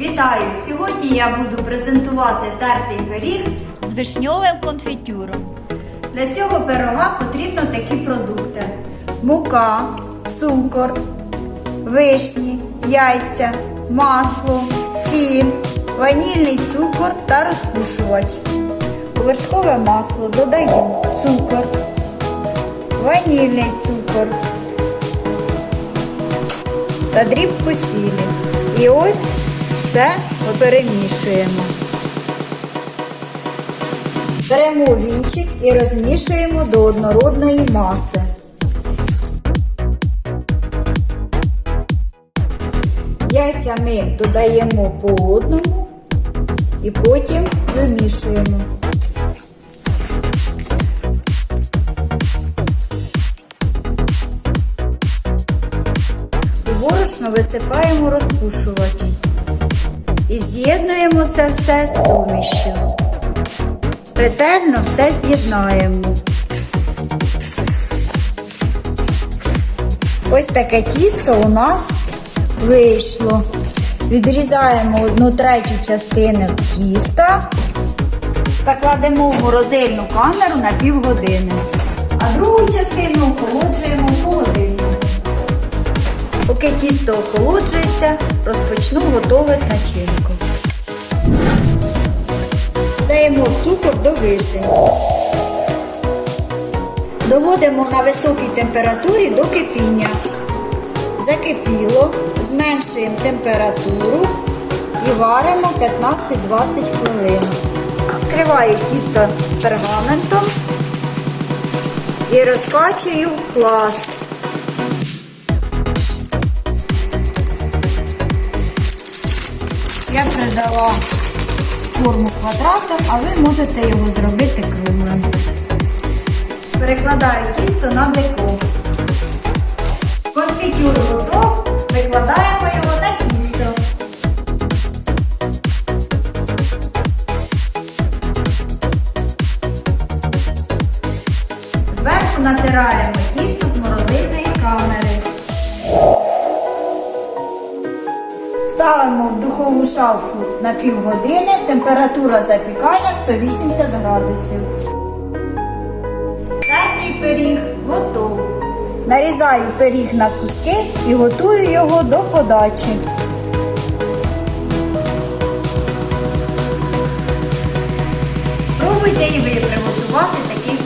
Вітаю! Сьогодні я буду презентувати тертий пиріг з вишньовим конфітюром. Для цього пирога потрібно такі продукти: мука, цукор, вишні, яйця, масло, сіль, ванільний цукор та розпушувач. У вершкове масло додаю цукор, ванільний цукор та дрібку сілі. І ось все ми перемішуємо. Беремо вінчик і розмішуємо до однородної маси. Яйця ми додаємо по одному і потім вимішуємо. Борошно висипаємо розпушувач і з'єднуємо це все сумішю. Ретельно все з'єднаємо. Ось таке тісто у нас вийшло. Відрізаємо одну третю частину тіста та кладемо в морозильну камеру на півгодини. Тісто охолоджується, розпочну готувати начинку. Даємо цукор до вишень. Доводимо на високій температурі до кипіння. Закипіло, зменшуємо температуру і варимо 15-20 хвилин. Вкриваю тісто пергаментом і розкачую пласт. Я придала форму квадратом, а ви можете його зробити круглим. Перекладаю тісто на деко. Конфітюр готов, викладаємо його на тісто. Зверху натираємо тісто з морозильної духову шафу на півгодини, температура запікання 180 градусів. Тертий пиріг готов. Нарізаю пиріг на куски і готую його до подачі. Спробуйте і ви приготувати такий